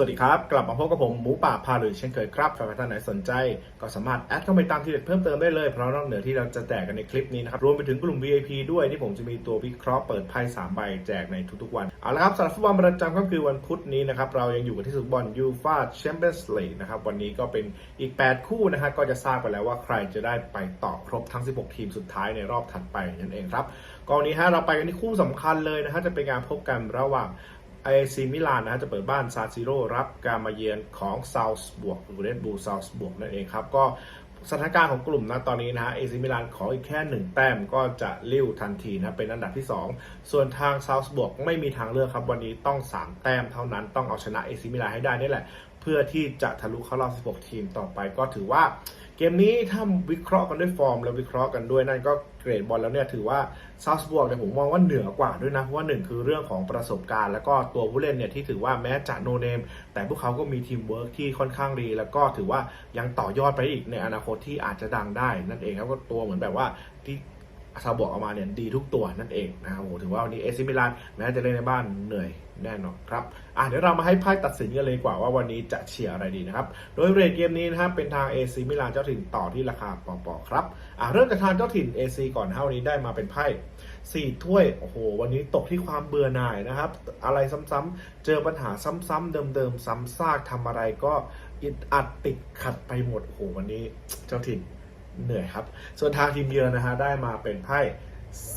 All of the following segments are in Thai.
วัสดีครับ กลับมาพบกับผมหมูป่าพาลุยเช่นเคยครับใครท่านไหนสนใจ ก็สามารถแอดเข้าไปตามที่เด็ดเพิ่มเติมได้เลย เพราะนอกเหนือที่เราจะแจกกันในคลิปนี้นะครับ รวมไปถึงกลุ่ม VIP ด้วยที่ผมจะมีตัววิเคราะห์เปิดไพ่3ใบแจกในทุกๆวัน เอาละครับสำหรับฟุตบอลประจำก็คือวันพุธนี้นะครับ เรายังอยู่กันที่ฟุตบอลยูฟาแชมเปี้ยนส์ลีกนะครับ วันนี้ก็เป็นอีก 8 คู่นะฮะก็จะทราบไปแล้วว่าใครจะได้ไปต่อครบทั้ง 16 ทีมสุดท้ายในรอบถัดไปนั่นเองครับกองนี้ฮะเราไปกันที่คู่สำคัญเลยนะฮะจะเป็นการพบกันระหว่าง ไอซีมิลานนะฮะจะเปิดบ้านซาซิโร่รับการมาเยือนของซาวส์บวกหรือเรดบูลซาวส์บวกนั่นเองครับ ก็สถานการณ์ของกลุ่มนะตอนนี้นะฮะเอซีมิลานขออีกแค่หนึ่งแต้มก็จะลิ้วทันทีนะเป็นอันดับที่ 2 ส่วนทางซาวส์บวกไม่มีทางเลือกครับ วันนี้ต้อง 3 แต้มเท่านั้นต้องเอาชนะเอซีมิลานให้ได้นี่แหละ เพื่อที่จะทะลุเข้ารอบ 16 ทีมต่อไปก็ถือว่า เกมนี้ถ้าวิเคราะห์กันด้วยฟอร์ม แล้ววิเคราะห์กันด้วยนั่นก็เกรดบอลแล้วเนี่ยถือว่าซา s บวกเนี่ยผมมองว่าเหนือกว่าด้วยนะเพราะว่าหนึ่งคือเรื่องของประสบการณ์ แล้วก็ตัวผู้เล่นเนี่ยที่ถือว่าแม้จะโนเนมแต่พวกเขาก็มีทีมเวิร์กที่ค่อนข้างดี แล้วก็ถือว่ายังต่อยอดไปอีกในอนาคตที่อาจจะดังได้นั่นเองครับก็ตัวเหมือนแบบว่าที่ ซาบวกออกมาเนี่ยดีทุกตัวนั่นเองนะครับโอ้โหถือว่าวันนี้เอซิมิลานแม้จะเล่นในบ้านเหนื่อยแน่นอนครับอะเดี๋ยวเรามาให้ไพ่ตัดสินกันเลยกว่าว่าวันนี้จะเชียร์อะไรดีนะครับ โดยเรทเกมนี้นะครับเป็นทางเอซิมิลานเจ้าถิ่นต่อที่ราคาปอๆครับอะเริ่มจากทางเจ้าถิ่นเอซีก่อนเท่านี้ได้มาเป็นไพ่สี่ถ้วยโอ้โหวันนี้ตกที่ความเบื่อหน่ายนะครับ อะไรซ้ำๆเจอปัญหาซ้ำๆเดิมๆซ้ำซากทำอะไรก็อิดอัดติดขัดไปหมดโอ้โหวันนี้เจ้าถิ่น เหนื่อยครับ ส่วนทางทีมเยือนนะฮะได้มาเป็นไพ่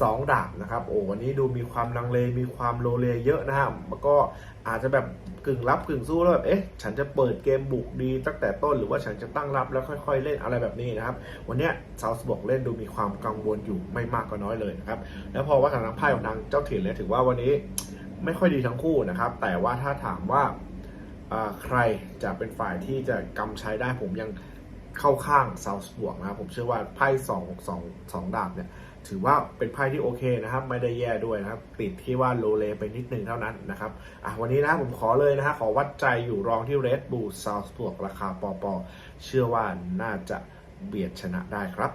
สองดาบนะครับโอ้วันนี้ดูมีความลังเลมีความโลเลเยอะนะฮะแล้วก็อาจจะแบบกึ่งรับกึ่งสู้แล้วแบบเอ๊ะฉันจะเปิดเกมบุกดีตั้งแต่ต้นหรือว่าฉันจะตั้งรับแล้วค่อย ๆ เล่นอะไรแบบนี้นะครับ วันนี้ยซาวส์บอกเล่นดูมีความกังวลอยู่ไม่มากก็น้อยเลยนะครับแล้วพอว่าทางทางไพ่ของทางเจ้าถิ่นเลยถือว่าวันนี้ไม่ค่อยดีทั้งคู่นะครับ แต่ว่าถ้าถามว่าอ่าใครจะเป็นฝ่ายที่จะกำชัยได้ผมยัง เข้าข้างซาวส์บวกนะครับผมเชื่อว่าไพ่สองสองสองดาบเนี่ยถือว่าเป็นไพ่ที่โอเคนะครับ ไม่ได้แย่ด้วยนะครับ ติดที่ว่าโลเลไปนิดนึงเท่านั้นนะครับอะวันนี้นะผมขอเลยนะฮะขอวัดใจอยู่รองที่ Red Bull ซาวส์บวกราคาปอปอเชื่อว่าน่าจะเบียดชนะได้ครับ